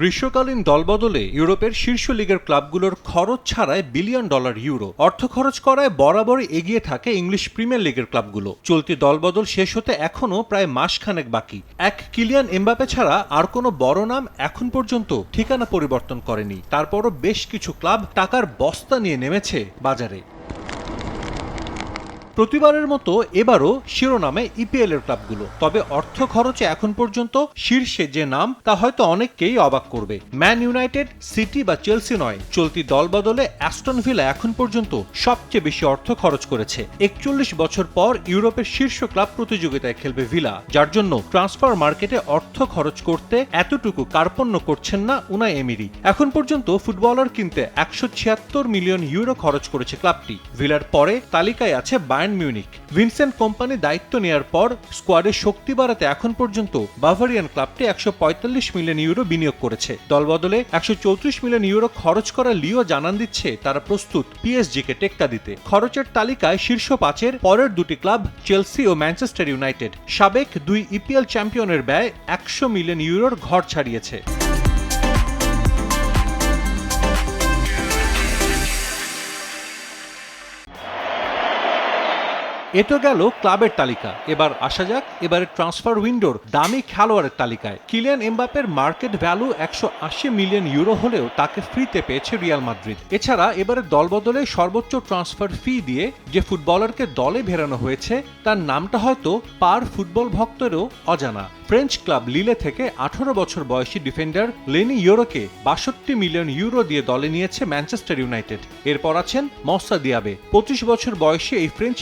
গ্রীষ্মকালীন দলবদলে ইউরোপের শীর্ষ লিগের ক্লাবগুলোর খরচ ছাড়ায় বিলিয়ন ডলার ইউরো। অর্থ খরচ করায় বরাবরই এগিয়ে থাকে ইংলিশ প্রিমিয়ার লিগের ক্লাবগুলো। চলতি দলবদল শেষ হতে এখনও প্রায় মাসখানেক বাকি। এক কিলিয়ান এমবাপে ছাড়া আর কোনো বড় নাম এখন পর্যন্ত ঠিকানা পরিবর্তন করেনি। তারপরও বেশ কিছু ক্লাব টাকার বস্তা নিয়ে নেমেছে বাজারে। প্রতিবারের মতো এবারও শিরোনামে ইপিএল এর ক্লাবগুলো। তবে অর্থ খরচে এখন পর্যন্ত শীর্ষে যে নাম, তা হয়তো অনেককেই অবাক করবে। ম্যান ইউনাইটেড, সিটি বা চেলসি নয়। চলতি দল বদলে অ্যাস্টন ভিলা এখন পর্যন্ত সবচেয়ে বেশি অর্থ খরচ করেছে। একচল্লিশ বছর পর ইউরোপের শীর্ষ ক্লাব প্রতিযোগিতায় খেলবে ভিলা, যার জন্য ট্রান্সফার মার্কেটে অর্থ খরচ করতে এতটুকু কার্পণ্য করছেন না উনাই এমিরি। এখন পর্যন্ত ফুটবলার কিনতে একশো ছিয়াত্তর মিলিয়ন ইউরো খরচ করেছে ক্লাবটি। ভিলার পরে তালিকায় আছে বায়ার্ন মিউনিক ভিনসেন্ট কোম্পানি দায়িত্ব নেয়ার পর স্কোয়াডের শক্তি বাড়াতে এখন পর্যন্ত বাভারিয়ান ক্লাবটি একশো পঁয়তাল্লিশ মিলিয়ন ইউরো বিনিয়োগ করেছে। দলবদলে একশো চৌত্রিশ মিলিয়ন ইউরো খরচ করা লিও জানান দিচ্ছে তারা প্রস্তুত পিএসজি কে টেক্কা দিতে। খরচের তালিকায় শীর্ষ পাঁচের পরের দুটি ক্লাব চেলসি ও ম্যানচেস্টার ইউনাইটেড সাবেক দুই ইপিএল চ্যাম্পিয়নের ব্যয় একশো মিলিয়ন ইউরোর ঘর ছাড়িয়েছে। এ তো গেল ক্লাবের তালিকা। এবার আসা যাক, এবারে ট্রান্সফার উইন্ডোর দামি খেলোয়াড়ের তালিকায়। কিলিয়ান এমবাপের মার্কেট ভ্যালু একশো আশি মিলিয়ন ইউরো হলেও তাকে ফ্রিতে পেয়েছে রিয়াল মাদ্রিদ এছাড়া এবারে দলবদলে সর্বোচ্চ ট্রান্সফার ফি দিয়ে যে ফুটবলারকে দলে ভেরানো হয়েছে, তার নামটা হয়তো পার ফুটবল ভক্তেরও অজানা। ফ্রেঞ্চ ক্লাব লিলে থেকে আঠারো বছর বয়সী ডিফেন্ডার লেনি ইউরোকে বাষট্টি মিলিয়ন ইউরো দিয়ে দলে নিয়েছে ম্যানচেস্টার ইউনাইটেড এরপর আছেন মস্তা দিয়াবে। পঁচিশ বছর বয়সী এই ফ্রেঞ্চ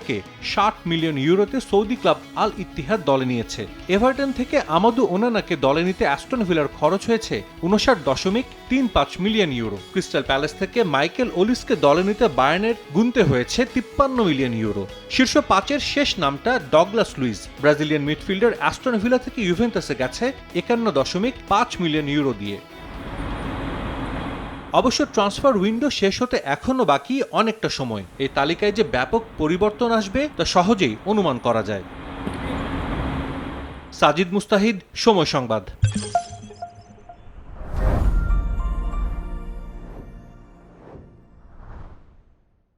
মিডফিল্ডারকে ষাট মিলিয়ন ইউরোতে সৌদি ক্লাব আল ইত্তিহাদ দলে নিয়েছে। এভারটন থেকে আমাদু ওনানাকে দলে নিতে অ্যাস্টন ভিলার খরচ হয়েছে উনষাট দশমিক তিন পাঁচ মিলিয়ন ইউরো। ক্রিস্টাল প্যালেস থেকে মাইকেল ওলিসকে দলে নিতে বায়ার্নের গুনতে হয়েছে তিপ্পান্ন মিলিয়ন ইউরো। শীর্ষ পাঁচের শেষ নামটা Douglas Luiz. Brazilian midfielder Aston Villa থেকে ইউভেন্টাসে গেছে একান্ন দশমিক পাঁচ মিলিয়ন ইউরো দিয়ে। অবশ্য ট্রান্সফার উইন্ডো শেষ হতে এখনও বাকি অনেকটা সময়। এই তালিকায় যে ব্যাপক পরিবর্তন আসবে, তা সহজেই অনুমান করা যায়। সাজিদ মুস্তাহিদ, সময় সংবাদ।